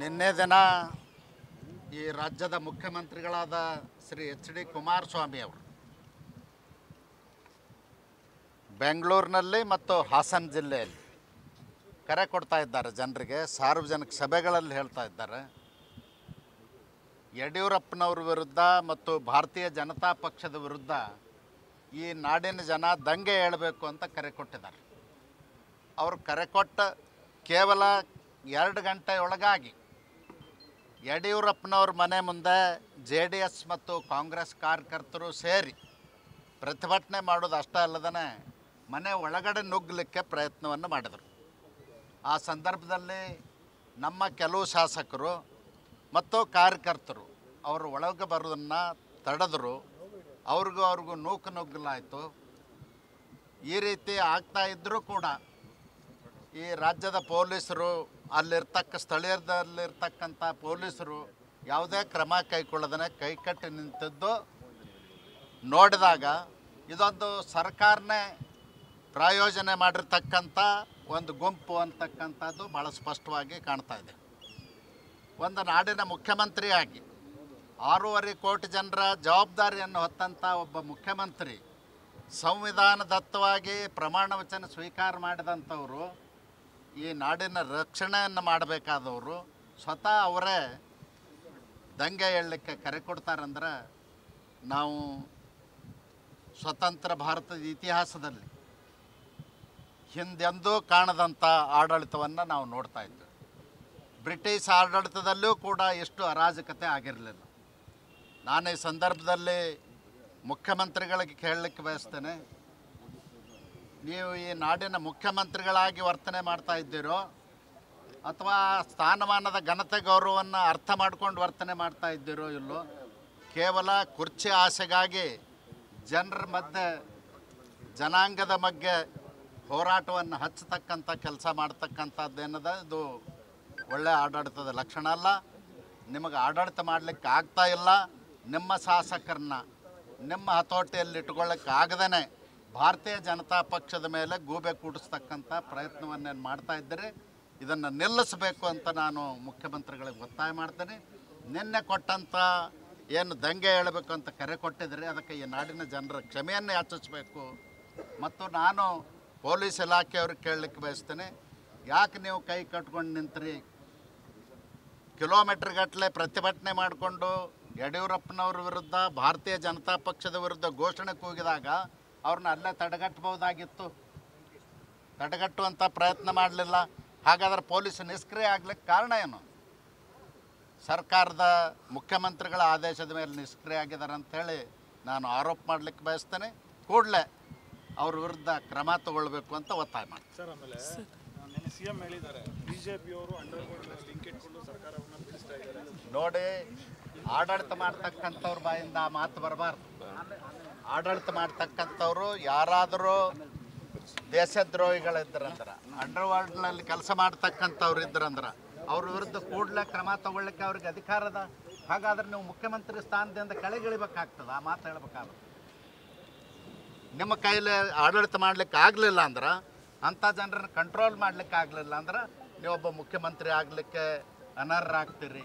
ನಿನ್ನೆ ದಿನ ಈ ರಾಜ್ಯದ ಮುಖ್ಯಮಂತ್ರಿಗಳಾದ ಶ್ರೀ ಎಚ್ ಡಿ ಕುಮಾರಸ್ವಾಮಿ ಅವರು ಬೆಂಗಳೂರಿನಲ್ಲಿ ಮತ್ತು ಹಾಸನ ಜಿಲ್ಲೆಯಲ್ಲಿ ಕರೆ ಕೊಡ್ತಾ ಇದ್ದಾರೆ ಜನರಿಗೆ, ಸಾರ್ವಜನಿಕ ಸಭೆಗಳಲ್ಲಿ ಹೇಳ್ತಾ ಇದ್ದಾರೆ. ಯಡಿಯೂರಪ್ಪನವ್ರ ವಿರುದ್ಧ ಮತ್ತು ಭಾರತೀಯ ಜನತಾ ಪಕ್ಷದ ವಿರುದ್ಧ ಈ ನಾಡಿನ ಜನ ದಂಗೆ ಹೇಳಬೇಕು ಅಂತ ಕರೆ ಕೊಟ್ಟಿದ್ದಾರೆ. ಅವರು ಕರೆ ಕೊಟ್ಟ ಕೇವಲ ಎರಡು ಗಂಟೆಯೊಳಗಾಗಿ ಯಡಿಯೂರಪ್ಪನವ್ರ ಮನೆ ಮುಂದೆ ಜೆ ಡಿ ಎಸ್ ಮತ್ತು ಕಾಂಗ್ರೆಸ್ ಕಾರ್ಯಕರ್ತರು ಸೇರಿ ಪ್ರತಿಭಟನೆ ಮಾಡೋದು ಅಷ್ಟೇ ಅಲ್ಲದೇ ಮನೆ ಒಳಗಡೆ ನುಗ್ಗಲಿಕ್ಕೆ ಪ್ರಯತ್ನವನ್ನು ಮಾಡಿದರು. ಆ ಸಂದರ್ಭದಲ್ಲಿ ನಮ್ಮ ಕೆಲವು ಶಾಸಕರು ಮತ್ತು ಕಾರ್ಯಕರ್ತರು ಅವರು ಒಳಗೆ ಬರೋದನ್ನು ತಡೆದರು. ಅವ್ರಿಗೂ ಅವ್ರಿಗೂ ನೂಕು ನುಗ್ಗಲಾಯಿತು. ಈ ರೀತಿ ಆಗ್ತಾ ಇದ್ದರೂ ಕೂಡ ಈ ರಾಜ್ಯದ ಪೊಲೀಸರು ಅಲ್ಲಿರ್ತಕ್ಕ ಸ್ಥಳೀಯದಲ್ಲಿರ್ತಕ್ಕಂಥ ಪೊಲೀಸರು ಯಾವುದೇ ಕ್ರಮ ಕೈಗೊಳ್ಳದೇ ಕೈಕಟ್ಟಿ ನಿಂತಿದ್ದು ನೋಡಿದಾಗ ಇದೊಂದು ಸರ್ಕಾರನೇ ಪ್ರಾಯೋಜನೆ ಮಾಡಿರ್ತಕ್ಕಂಥ ಒಂದು ಗುಂಪು ಅಂತಕ್ಕಂಥದ್ದು ಭಾಳ ಸ್ಪಷ್ಟವಾಗಿ ಕಾಣ್ತಾ ಇದೆ. ಒಂದು ನಾಡಿನ ಮುಖ್ಯಮಂತ್ರಿಯಾಗಿ ಆರೂವರೆ ಕೋಟಿ ಜನರ ಜವಾಬ್ದಾರಿಯನ್ನು ಹೊತ್ತಂಥ ಒಬ್ಬ ಮುಖ್ಯಮಂತ್ರಿ ಸಂವಿಧಾನದತ್ತವಾಗಿ ಪ್ರಮಾಣ ವಚನ ಸ್ವೀಕಾರ ಮಾಡಿದಂಥವರು ಈ ನಾಡಿನ ರಕ್ಷಣೆಯನ್ನು ಮಾಡಬೇಕಾದವರು ಸ್ವತಃ ಅವರೇ ದಂಗೆ ಹೇಳಲಿಕ್ಕೆ ಕರೆ ಕೊಡ್ತಾರಂದ್ರೆ ನಾವು ಸ್ವತಂತ್ರ ಭಾರತದ ಇತಿಹಾಸದಲ್ಲಿ ಹಿಂದೆಂದೂ ಕಾಣದಂಥ ಆಡಳಿತವನ್ನು ನಾವು ನೋಡ್ತಾ ಇದ್ದೇವೆ. ಬ್ರಿಟಿಷ್ ಆಡಳಿತದಲ್ಲೂ ಕೂಡ ಎಷ್ಟು ಅರಾಜಕತೆ ಆಗಿರಲಿಲ್ಲ. ನಾನು ಈ ಸಂದರ್ಭದಲ್ಲಿ ಮುಖ್ಯಮಂತ್ರಿಗಳಿಗೆ ಕೇಳಲಿಕ್ಕೆ ಬಯಸ್ತೇನೆ ನೀವು ಈ ನಾಡಿನ ಮುಖ್ಯಮಂತ್ರಿಗಳಾಗಿ ವರ್ತನೆ ಮಾಡ್ತಾ ಇದ್ದೀರೋ ಅಥವಾ ಸ್ಥಾನಮಾನದ ಘನತೆ ಗೌರವವನ್ನು ಅರ್ಥ ಮಾಡ್ಕೊಂಡು ವರ್ತನೆ ಮಾಡ್ತಾ ಇದ್ದೀರೋ ಇಲ್ಲೋ, ಕೇವಲ ಕುರ್ಚಿ ಆಸೆಗಾಗಿ ಜನರ ಮಧ್ಯೆ, ಜನಾಂಗದ ಬಗ್ಗೆ ಹೋರಾಟವನ್ನು ಹಚ್ಚತಕ್ಕಂಥ ಕೆಲಸ ಮಾಡ್ತಕ್ಕಂಥದ್ದೇನದ ಇದು ಒಳ್ಳೆ ಆಡಳಿತದ ಲಕ್ಷಣ ಅಲ್ಲ. ನಿಮಗೆ ಆಡಳಿತ ಮಾಡಲಿಕ್ಕೆ ಆಗ್ತಾ ಇಲ್ಲ. ನಿಮ್ಮ ಶಾಸಕರನ್ನ ನಿಮ್ಮ ಹತೋಟಿಯಲ್ಲಿ ಇಟ್ಕೊಳ್ಳೋಕ್ಕೆ ಆಗದೇ ಭಾರತೀಯ ಜನತಾ ಪಕ್ಷದ ಮೇಲೆ ಗೂಬೆ ಕೂಡಿಸ್ತಕ್ಕಂಥ ಪ್ರಯತ್ನವನ್ನೇನು ಮಾಡ್ತಾ ಇದ್ದರೆ? ಇದನ್ನು ನಿಲ್ಲಿಸಬೇಕು ಅಂತ ನಾನು ಮುಖ್ಯಮಂತ್ರಿಗಳಿಗೆ ಒತ್ತಾಯ ಮಾಡ್ತೇನೆ. ನಿನ್ನೆ ಕೊಟ್ಟಂಥ ಏನು ದಂಗೆ ಹೇಳಬೇಕು ಅಂತ ಕರೆ ಕೊಟ್ಟಿದ್ದರೆ. ಅದಕ್ಕೆ ಈ ನಾಡಿನ ಜನರ ಕ್ಷಮೆಯನ್ನು ಯಾಚಿಸಬೇಕು. ಮತ್ತು ನಾನು ಪೊಲೀಸ್ ಇಲಾಖೆಯವ್ರಿಗೆ ಕೇಳಲಿಕ್ಕೆ ಬಯಸ್ತೇನೆ. ಯಾಕೆ ನೀವು ಕೈ ಕಟ್ಕೊಂಡು ನಿಂತ್ರಿ? ಕಿಲೋಮೀಟರ್ ಗಟ್ಟಲೆ ಪ್ರತಿಭಟನೆ ಮಾಡಿಕೊಂಡು ಯಡಿಯೂರಪ್ಪನವ್ರ ವಿರುದ್ಧ, ಭಾರತೀಯ ಜನತಾ ಪಕ್ಷದ ವಿರುದ್ಧ ಘೋಷಣೆ ಕೂಗಿದಾಗ ಅವ್ರನ್ನ ಅಲ್ಲೇ ತಡೆಗಟ್ಟಬಹುದಾಗಿತ್ತು. ತಡೆಗಟ್ಟುವಂಥ ಪ್ರಯತ್ನ ಮಾಡಲಿಲ್ಲ. ಹಾಗಾದ್ರೆ ಪೊಲೀಸ್ ನಿಷ್ಕ್ರಿಯ ಆಗ್ಲಿಕ್ಕೆ ಕಾರಣ ಏನು? ಸರ್ಕಾರದ ಮುಖ್ಯಮಂತ್ರಿಗಳ ಆದೇಶದ ಮೇಲೆ ನಿಷ್ಕ್ರಿಯ ಆಗಿದ್ದಾರೆ ಅಂಥೇಳಿ ನಾನು ಆರೋಪ ಮಾಡಲಿಕ್ಕೆ ಬಯಸ್ತೇನೆ. ಕೂಡಲೇ ಅವ್ರ ವಿರುದ್ಧ ಕ್ರಮ ತಗೊಳ್ಬೇಕು ಅಂತ ಒತ್ತಾಯ ಮಾಡ್ತೀನಿ. ಸರ್ ಆಮೇಲೆ ಸಿ ಎಂ ಹೇಳಿದ್ದಾರೆ ಬಿಜೆಪಿಯವರು ಲಿಂಕ್ ಇಟ್ಕೊಂಡು ಸರ್ಕಾರವನ್ನು ಬೀಳಿಸ್ತಾ ಇದ್ದಾರೆ. ನೋಡಿ ಆಡಳಿತ ಮಾಡ್ತಕ್ಕಂಥವ್ರ ಬಾಯಿಂದ ಆ ಮಾತು ಬರಬಾರ್ದು. ಆಡಳಿತ ಮಾಡ್ತಕ್ಕಂಥವ್ರು ಯಾರಾದರೂ ದೇಶದ್ರೋಹಿಗಳಿದ್ರಂದ್ರೆ ಅಂಡರ್ವರ್ಲ್ಡ್ನಲ್ಲಿ ಕೆಲಸ ಮಾಡ್ತಕ್ಕಂಥವ್ರು ಇದ್ರಂದ್ರೆ, ಅವ್ರ ವಿರುದ್ಧ ಕೂಡಲೇ ಕ್ರಮ ತಗೊಳ್ಳಿಕ್ಕೆ ಅವ್ರಿಗೆ ಅಧಿಕಾರ ಅದ ಹಾಗಾದ್ರೆ ನೀವು ಮುಖ್ಯಮಂತ್ರಿ ಸ್ಥಾನದಿಂದ ಕೆಳಗಿಳಿಬೇಕಾಗ್ತದೆ? ಆ ಮಾತು ಹೇಳ್ಬೇಕಾದ್ರೆ ನಿಮ್ಮ ಕೈಲಿ ಆಡಳಿತ ಮಾಡ್ಲಿಕ್ಕೆ ಆಗಲಿಲ್ಲ ಅಂದ್ರೆ, ಅಂಥ ಜನರನ್ನ ಕಂಟ್ರೋಲ್ ಮಾಡ್ಲಿಕ್ಕೆ ಆಗಲಿಲ್ಲ ಅಂದ್ರೆ, ನೀವೊಬ್ಬ ಮುಖ್ಯಮಂತ್ರಿ ಆಗಲಿಕ್ಕೆ ಅನರ್ಹರಾಗ್ತೀರಿ.